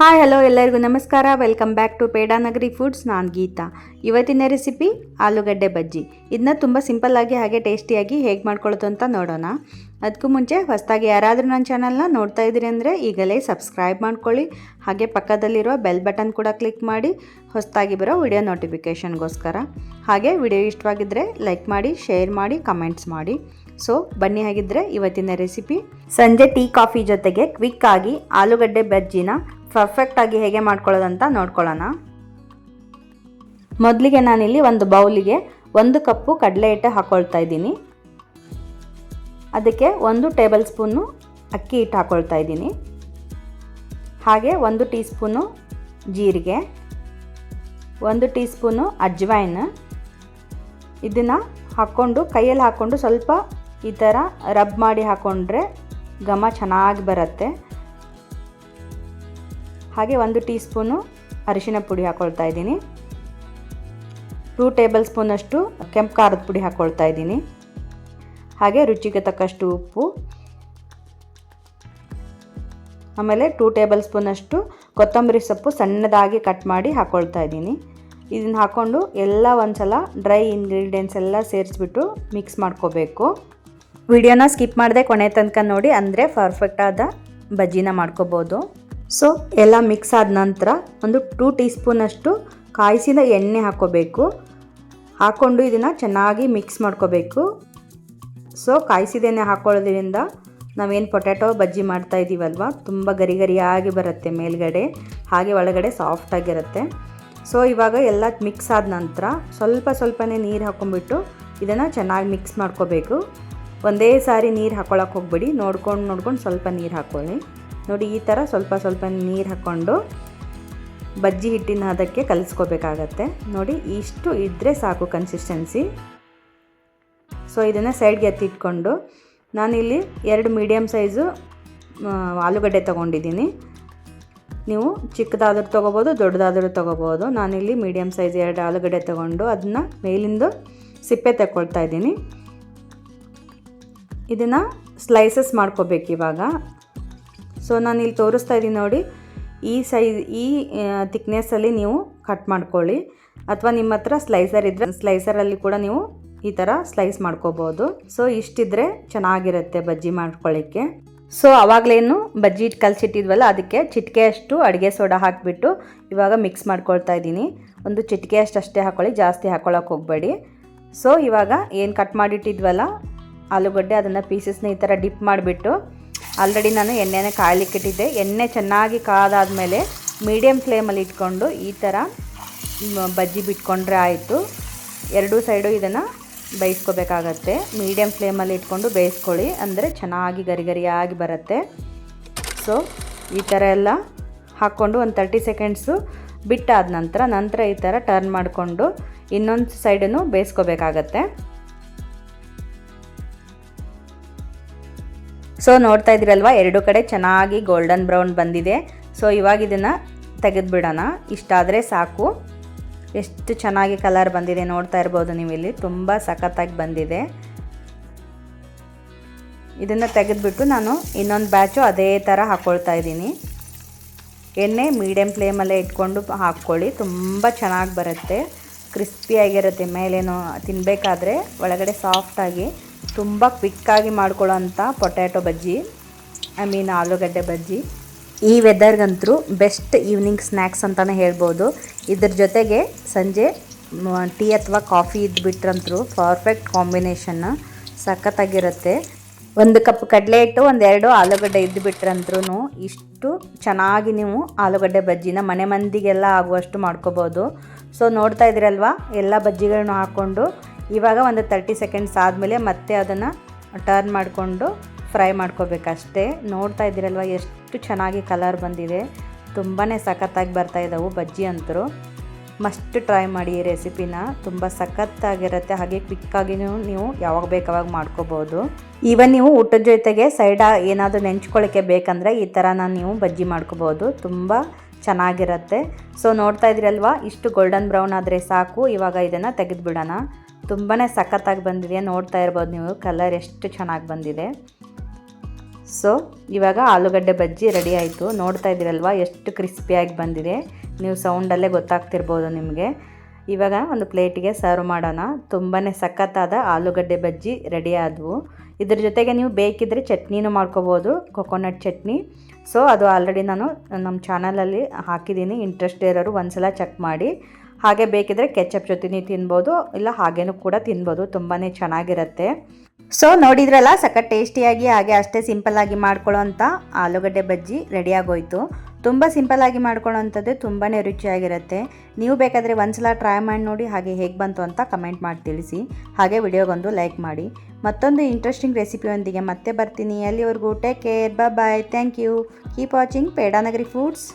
Hi, hello ಎಲ್ಲರಿಗೂ ನಮಸ್ಕಾರ. Welcome back to Pedanagari foods. ನಾನು ಗೀತಾ. ಇವತ್ತಿನ ರೆಸಿಪಿ ಆಲೂಗಡ್ಡೆ ಬಜ್ಜಿ. ಇದನ್ನ ತುಂಬ ಸಿಂಪಲ್ಲಾಗಿ ಹಾಗೆ ಟೇಸ್ಟಿಯಾಗಿ ಹೇಗೆ ಮಾಡ್ಕೊಳ್ಳೋದು ಅಂತ ನೋಡೋಣ. ಅದಕ್ಕೂ ಮುಂಚೆ ಹೊಸದಾಗಿ ಯಾರಾದರೂ ನನ್ನ ಚಾನಲ್ನ ನೋಡ್ತಾ ಇದ್ದೀರಿ ಅಂದರೆ ಈಗಲೇ ಸಬ್ಸ್ಕ್ರೈಬ್ ಮಾಡ್ಕೊಳ್ಳಿ. ಹಾಗೆ ಪಕ್ಕದಲ್ಲಿರೋ ಬೆಲ್ ಬಟನ್ ಕೂಡ ಕ್ಲಿಕ್ ಮಾಡಿ. ಹೊಸದಾಗಿ ಬರೋ ವಿಡಿಯೋ ನೋಟಿಫಿಕೇಷನ್ಗೋಸ್ಕರ ಹಾಗೆ ವಿಡಿಯೋ ಇಷ್ಟವಾಗಿದ್ದರೆ ಲೈಕ್ ಮಾಡಿ ಶೇರ್ ಮಾಡಿ ಕಮೆಂಟ್ಸ್ ಮಾಡಿ. ಸೊ ಬನ್ನಿ ಹಾಗಿದ್ರೆ ಇವತ್ತಿನ ರೆಸಿಪಿ. ಸಂಜೆ ಟೀ ಕಾಫಿ ಜೊತೆಗೆ ಕ್ವಿಕ್ಕಾಗಿ ಆಲೂಗಡ್ಡೆ ಬಜ್ಜಿನ ಪರ್ಫೆಕ್ಟ್ ಆಗಿ ಹೇಗೆ ಮಾಡ್ಕೊಳ್ಳೋದಂತ ನೋಡ್ಕೊಳ್ಳೋಣ. ಮೊದಲಿಗೆ ನಾನಿಲ್ಲಿ ಒಂದು ಬೌಲಿಗೆ ಒಂದು ಕಪ್ಪು ಕಡಲೆ ಹಿಟ್ಟು ಹಾಕ್ಕೊಳ್ತಾ ಇದ್ದೀನಿ. ಅದಕ್ಕೆ ಒಂದು ಟೇಬಲ್ ಸ್ಪೂನು ಅಕ್ಕಿ ಹಿಟ್ಟು ಹಾಕ್ಕೊಳ್ತಾ ಇದ್ದೀನಿ. ಹಾಗೆ ಒಂದು ಟೀ ಸ್ಪೂನು ಜೀರಿಗೆ, ಒಂದು ಟೀ ಸ್ಪೂನು ಅಜ್ವೈನ್ ಇದನ್ನು ಹಾಕ್ಕೊಂಡು ಕೈಯಲ್ಲಿ ಹಾಕ್ಕೊಂಡು ಸ್ವಲ್ಪ ಈ ಥರ ರಬ್ ಮಾಡಿ ಹಾಕ್ಕೊಂಡ್ರೆ ಘಮ ಚೆನ್ನಾಗಿ ಬರುತ್ತೆ. ಹಾಗೆ ಒಂದು ಟೀ ಸ್ಪೂನು ಅರಿಶಿನ ಪುಡಿ ಹಾಕ್ಕೊಳ್ತಾ ಇದ್ದೀನಿ. ಟೂ ಟೇಬಲ್ ಸ್ಪೂನಷ್ಟು ಕೆಂಪು ಖಾರದ ಪುಡಿ ಹಾಕ್ಕೊಳ್ತಾ ಇದ್ದೀನಿ. ಹಾಗೆ ರುಚಿಗೆ ತಕ್ಕಷ್ಟು ಉಪ್ಪು. ಆಮೇಲೆ ಟೂ ಟೇಬಲ್ ಸ್ಪೂನಷ್ಟು ಕೊತ್ತಂಬರಿ ಸೊಪ್ಪು ಸಣ್ಣದಾಗಿ ಕಟ್ ಮಾಡಿ ಹಾಕ್ಕೊಳ್ತಾ ಇದ್ದೀನಿ. ಇದನ್ನು ಹಾಕ್ಕೊಂಡು ಎಲ್ಲ ಒಂದ್ಸಲ ಡ್ರೈ ಇಂಗ್ರೀಡಿಯೆಂಟ್ಸ್ ಎಲ್ಲ ಸೇರಿಸ್ಬಿಟ್ಟು ಮಿಕ್ಸ್ ಮಾಡ್ಕೋಬೇಕು. ವಿಡಿಯೋನ ಸ್ಕಿಪ್ ಮಾಡದೆ ಕೊನೆ ತನಕ ನೋಡಿ, ಅಂದರೆ ಪರ್ಫೆಕ್ಟಾದ ಬಜ್ಜಿನ ಮಾಡ್ಕೋಬೋದು. ಸೊ ಎಲ್ಲ ಮಿಕ್ಸ್ ಆದ ನಂತರ ಒಂದು ಟೂ ಟೀ ಸ್ಪೂನಷ್ಟು ಕಾಯಿಸಿದ ಎಣ್ಣೆ ಹಾಕ್ಕೋಬೇಕು. ಹಾಕ್ಕೊಂಡು ಇದನ್ನು ಚೆನ್ನಾಗಿ ಮಿಕ್ಸ್ ಮಾಡ್ಕೋಬೇಕು. ಸೊ ಕಾಯಿಸಿದ ಎಣ್ಣೆ ಹಾಕ್ಕೊಳ್ಳೋದ್ರಿಂದ ನಾವೇನು ಪೊಟ್ಯಾಟೊ ಬಜ್ಜಿ ಮಾಡ್ತಾ ಇದ್ದೀವಲ್ವ ತುಂಬ ಗರಿ ಗರಿಯಾಗಿ ಬರುತ್ತೆ ಮೇಲ್ಗಡೆ, ಹಾಗೆ ಒಳಗಡೆ ಸಾಫ್ಟಾಗಿರುತ್ತೆ ಸೊ ಇವಾಗ ಎಲ್ಲ ಮಿಕ್ಸ್ ಆದ ನಂತರ ಸ್ವಲ್ಪ ಸ್ವಲ್ಪನೇ ನೀರು ಹಾಕ್ಕೊಂಬಿಟ್ಟು ಇದನ್ನು ಚೆನ್ನಾಗಿ ಮಿಕ್ಸ್ ಮಾಡ್ಕೋಬೇಕು. ಒಂದೇ ಸಾರಿ ನೀರು ಹಾಕ್ಕೊಳಕ್ಕೆ ಹೋಗ್ಬಿಡಿ, ನೋಡ್ಕೊಂಡು ನೋಡ್ಕೊಂಡು ಸ್ವಲ್ಪ ನೀರು ಹಾಕ್ಕೊಳ್ಳಿ ನೋಡಿ, ಈ ಥರ ಸ್ವಲ್ಪ ಸ್ವಲ್ಪ ನೀರು ಹಾಕ್ಕೊಂಡು ಬಜ್ಜಿ ಹಿಟ್ಟಿನ ಅದಕ್ಕೆ ಕಲಿಸ್ಕೋಬೇಕಾಗತ್ತೆ. ನೋಡಿ, ಇಷ್ಟು ಇದ್ದರೆ ಸಾಕು ಕನ್ಸಿಸ್ಟೆನ್ಸಿ ಸೊ ಇದನ್ನು ಸೈಡ್ಗೆ ಎತ್ತಿಟ್ಕೊಂಡು ನಾನಿಲ್ಲಿ ಎರಡು ಮೀಡಿಯಮ್ ಸೈಜು ಆಲೂಗಡ್ಡೆ ತೊಗೊಂಡಿದ್ದೀನಿ. ನೀವು ಚಿಕ್ಕದಾದರೂ ತೊಗೋಬೋದು, ದೊಡ್ಡದಾದರೂ ತೊಗೋಬೋದು. ನಾನಿಲ್ಲಿ ಮೀಡಿಯಮ್ ಸೈಜ್ ಎರಡು ಆಲೂಗಡ್ಡೆ ತೊಗೊಂಡು ಅದನ್ನ ಮೇಲಿಂದು ಸಿಪ್ಪೆ ತಗೊಳ್ತಾ ಇದ್ದೀನಿ. ಇದನ್ನು ಸ್ಲೈಸಸ್ ಮಾಡ್ಕೋಬೇಕು ಇವಾಗ. ಸೊ ನಾನು ಇಲ್ಲಿ ತೋರಿಸ್ತಾ ಇದ್ದೀನಿ ನೋಡಿ. ಈ ಸೈಜ್ ಈ ತಿಕ್ನೆಸ್ಸಲ್ಲಿ ನೀವು ಕಟ್ ಮಾಡ್ಕೊಳ್ಳಿ. ಅಥವಾ ನಿಮ್ಮ ಹತ್ರ ಸ್ಲೈಸರ್ ಇದ್ದರೆ ಸ್ಲೈಸರಲ್ಲಿ ಕೂಡ ನೀವು ಈ ಥರ ಸ್ಲೈಸ್ ಮಾಡ್ಕೋಬೋದು. ಸೊ ಇಷ್ಟಿದ್ರೆ ಚೆನ್ನಾಗಿರುತ್ತೆ ಬಜ್ಜಿ ಮಾಡ್ಕೊಳ್ಳಿಕ್ಕೆ. ಸೊ ಆವಾಗಲೇನು ಬಜ್ಜಿ ಹಿಟ್ಟು ಕಲಸಿಟ್ಟಿದ್ವಲ್ಲ, ಅದಕ್ಕೆ ಚಿಟಿಕೆಯಷ್ಟು ಅಡುಗೆ ಸೋಡಾ ಹಾಕಿಬಿಟ್ಟು ಇವಾಗ ಮಿಕ್ಸ್ ಮಾಡ್ಕೊಳ್ತಾ ಇದ್ದೀನಿ. ಒಂದು ಚಿಟಿಕೆಯಷ್ಟು ಅಷ್ಟೇ ಹಾಕ್ಕೊಳ್ಳಿ ಜಾಸ್ತಿ ಹಾಕ್ಕೊಳ್ಳೋಕೆ ಹೋಗಬೇಡಿ. ಸೊ ಇವಾಗ ಏನು ಕಟ್ ಮಾಡಿಟ್ಟಿದ್ವಲ್ಲ, ಆಲೂಗಡ್ಡೆ ಅದನ್ನು ಪೀಸಸ್ನ ಈ ಥರ ಡಿಪ್ ಮಾಡಿಬಿಟ್ಟು ಆಲ್ರೆಡಿ ನಾನು ಎಣ್ಣೆನೇ ಕಾಯಲಿಕ್ಕಿಟ್ಟಿದ್ದೆ ಎಣ್ಣೆ ಚೆನ್ನಾಗಿ ಕಾದಾದಮೇಲೆ ಮೀಡಿಯಮ್ ಫ್ಲೇಮಲ್ಲಿ ಇಟ್ಕೊಂಡು ಈ ಥರ ಬಜ್ಜಿ ಬಿಟ್ಕೊಂಡ್ರೆ ಆಯಿತು. ಎರಡೂ ಸೈಡು ಇದನ್ನು ಬೇಯಿಸ್ಕೋಬೇಕಾಗತ್ತೆ. ಮೀಡಿಯಮ್ ಫ್ಲೇಮಲ್ಲಿ ಇಟ್ಕೊಂಡು ಬೇಯಿಸ್ಕೊಳ್ಳಿ. ಅಂದರೆ ಚೆನ್ನಾಗಿ ಗರಿ ಗರಿಯಾಗಿ ಬರುತ್ತೆ. ಸೊ ಈ ಥರ ಎಲ್ಲ ಹಾಕ್ಕೊಂಡು ಒಂದು ತರ್ಟಿ ಸೆಕೆಂಡ್ಸು ಬಿಟ್ಟಾದ ನಂತರ ನಂತರ ಈ ಥರ ಟರ್ನ್ ಮಾಡಿಕೊಂಡು ಇನ್ನೊಂದು ಸೈಡನ್ನು ಬೇಯಿಸ್ಕೋಬೇಕಾಗತ್ತೆ. ಸೊ ನೋಡ್ತಾ ಇದ್ದೀರಲ್ವ? ಎರಡು ಕಡೆ ಚೆನ್ನಾಗಿ ಗೋಲ್ಡನ್ ಬ್ರೌನ್ ಬಂದಿದೆ. ಸೊ ಇವಾಗ ಇದನ್ನು ತೆಗೆದುಬಿಡೋಣ. ಇಷ್ಟಾದರೆ ಸಾಕು. ಎಷ್ಟು ಚೆನ್ನಾಗಿ ಕಲರ್ ಬಂದಿದೆ ನೋಡ್ತಾ ಇರ್ಬೋದು ನೀವು ಇಲ್ಲಿ ತುಂಬ ಸಖತ್ತಾಗಿ ಬಂದಿದೆ. ಇದನ್ನು ತೆಗೆದುಬಿಟ್ಟು ನಾನು ಇನ್ನೊಂದು ಬ್ಯಾಚು ಅದೇ ಥರ ಹಾಕ್ಕೊಳ್ತಾ ಇದ್ದೀನಿ. ಎಣ್ಣೆ ಮೀಡಿಯಮ್ ಫ್ಲೇಮಲ್ಲೇ ಇಟ್ಕೊಂಡು ಹಾಕ್ಕೊಳ್ಳಿ. ತುಂಬ ಚೆನ್ನಾಗಿ ಬರುತ್ತೆ. ಕ್ರಿಸ್ಪಿಯಾಗಿರುತ್ತೆ ಮೇಲೇನೋ ತಿನ್ನಬೇಕಾದ್ರೆ ಒಳಗಡೆ ಸಾಫ್ಟಾಗಿ ತುಂಬ ಕ್ವಿಕ್ಕಾಗಿ ಮಾಡ್ಕೊಳ್ಳೋಂಥ ಪೊಟ್ಯಾಟೊ ಬಜ್ಜಿ ಐ ಮೀನ್ ಆಲೂಗಡ್ಡೆ ಬಜ್ಜಿ. ಈ ವೆದರ್ಗಂತೂ ಬೆಸ್ಟ್ ಈವ್ನಿಂಗ್ ಸ್ನ್ಯಾಕ್ಸ್ ಅಂತಲೇ ಹೇಳ್ಬೋದು. ಇದ್ರ ಜೊತೆಗೆ ಸಂಜೆ ಟೀ ಅಥವಾ ಕಾಫಿ ಇದ್ಬಿಟ್ರಂತರೂ ಪರ್ಫೆಕ್ಟ್ ಕಾಂಬಿನೇಷನ್ನ ಸಖತ್ತಾಗಿರುತ್ತೆ. ಒಂದು ಕಪ್ ಕಡಲೆ ಹಿಟ್ಟು ಒಂದೆರಡು ಆಲೂಗಡ್ಡೆ ಇದ್ದುಬಿಟ್ರಂದ್ರೂ ಇಷ್ಟು ಚೆನ್ನಾಗಿ ನೀವು ಆಲೂಗಡ್ಡೆ ಬಜ್ಜಿನ ಮನೆ ಮಂದಿಗೆಲ್ಲ ಆಗುವಷ್ಟು ಮಾಡ್ಕೋಬೋದು. ಸೊ ನೋಡ್ತಾ ಇದ್ರಲ್ವಾ ಎಲ್ಲ ಬಜ್ಜಿಗಳನ್ನೂ ಹಾಕ್ಕೊಂಡು ಇವಾಗ ಒಂದು ತರ್ಟಿ ಸೆಕೆಂಡ್ಸ್ ಆದಮೇಲೆ ಮತ್ತೆ ಅದನ್ನು ಟರ್ನ್ ಮಾಡಿಕೊಂಡು ಫ್ರೈ ಮಾಡ್ಕೋಬೇಕಷ್ಟೇ. ನೋಡ್ತಾ ಇದ್ದೀರಲ್ವ, ಎಷ್ಟು ಚೆನ್ನಾಗಿ ಕಲರ್ ಬಂದಿದೆ. ತುಂಬಾ ಸಖತ್ತಾಗಿ ಬರ್ತಾ ಇದ್ದಾವೆ ಬಜ್ಜಿ ಅಂತರೂ ಮಸ್ಟ್ ಟ್ರೈ ಮಾಡಿ ಈ ರೆಸಿಪಿನ ತುಂಬ ಸಖತ್ತಾಗಿರುತ್ತೆ. ಹಾಗೆ ಕ್ವಿಕ್ಕಾಗಿ ನೀವು ಯಾವಾಗ ಬೇಕಾವಾಗ ಮಾಡ್ಕೋಬೋದು. ಈವನ್ ನೀವು ಊಟದ ಜೊತೆಗೆ ಸೈಡ ಏನಾದರೂ ನೆಂಚ್ಕೊಳ್ಳೋಕ್ಕೆ ಬೇಕಂದರೆ ಈ ಥರನ ನೀವು ಬಜ್ಜಿ ಮಾಡ್ಕೋಬೋದು. ತುಂಬ ಚೆನ್ನಾಗಿರುತ್ತೆ. ಸೊ ನೋಡ್ತಾ ಇದ್ದೀರಲ್ವ, ಇಷ್ಟು ಗೋಲ್ಡನ್ ಬ್ರೌನ್ ಆದರೆ ಸಾಕು. ಇವಾಗ ಇದನ್ನು ತೆಗೆದುಬಿಡೋಣ. ತುಂಬಾ ಸಖತ್ತಾಗಿ ಬಂದಿದೆ. ನೋಡ್ತಾ ಇರ್ಬೋದು ನೀವು, ಕಲರ್ ಎಷ್ಟು ಚೆನ್ನಾಗಿ ಬಂದಿದೆ. ಸೊ ಇವಾಗ ಆಲೂಗಡ್ಡೆ ಬಜ್ಜಿ ರೆಡಿ ಆಯಿತು. ನೋಡ್ತಾ ಇದ್ದೀರಲ್ವ, ಎಷ್ಟು ಕ್ರಿಸ್ಪಿಯಾಗಿ ಬಂದಿದೆ. ನೀವು ಸೌಂಡಲ್ಲೇ ಗೊತ್ತಾಗ್ತಿರ್ಬೋದು ನಿಮಗೆ. ಇವಾಗ ಒಂದು ಪ್ಲೇಟಿಗೆ ಸರ್ವ್ ಮಾಡೋಣ. ತುಂಬಾ ಸಖತ್ತಾದ ಆಲೂಗಡ್ಡೆ ಬಜ್ಜಿ ರೆಡಿ ಆದವು. ಇದ್ರ ಜೊತೆಗೆ ನೀವು ಬೇಕಿದ್ದರೆ ಚಟ್ನಿನೂ ಮಾಡ್ಕೋಬೋದು ಕೊಕೊನಟ್ ಚಟ್ನಿ. ಸೊ ಅದು ಆಲ್ರೆಡಿ ನಾನು ನಮ್ಮ ಚಾನಲಲ್ಲಿ ಹಾಕಿದ್ದೀನಿ. ಇಂಟ್ರೆಸ್ಟ್ ಇರೋರು ಒಂದ್ಸಲ ಚೆಕ್ ಮಾಡಿ. ಹಾಗೆ ಬೇಕಿದ್ರೆ ಕೆಚಪ್ ಜೊತೆನೇ ತಿನ್ಬೋದು, ಇಲ್ಲ ಹಾಗೇನೂ ಕೂಡ ತಿನ್ಬೋದು ತುಂಬಾ ಚೆನ್ನಾಗಿರುತ್ತೆ. ಸೊ ನೋಡಿದ್ರಲ್ಲ, ಸಖತ್ ಟೇಸ್ಟಿಯಾಗಿ ಹಾಗೆ ಅಷ್ಟೇ ಸಿಂಪಲ್ಲಾಗಿ ಮಾಡ್ಕೊಳ್ಳೋಂಥ ಆಲೂಗಡ್ಡೆ ಬಜ್ಜಿ ರೆಡಿಯಾಗೋಯ್ತು. ತುಂಬ ಸಿಂಪಲ್ಲಾಗಿ ಮಾಡ್ಕೊಳ್ಳೋಂಥದ್ದು ತುಂಬಾ ರುಚಿಯಾಗಿರುತ್ತೆ. ನೀವು ಬೇಕಾದರೆ ಒಂದ್ಸಲ ಟ್ರೈ ಮಾಡಿ ನೋಡಿ ಹಾಗೆ ಹೇಗೆ ಬಂತು ಅಂತ ಕಮೆಂಟ್ ಮಾಡಿ ತಿಳಿಸಿ. ಹಾಗೆ ವಿಡಿಯೋಗೊಂದು ಲೈಕ್ ಮಾಡಿ. ಮತ್ತೊಂದು ಇಂಟ್ರೆಸ್ಟಿಂಗ್ ರೆಸಿಪಿಯೊಂದಿಗೆ ಮತ್ತೆ ಬರ್ತೀನಿ. ಅಲ್ಲಿವರೆಗೂ take care bye thank you. Keep watching Pedanagari foods.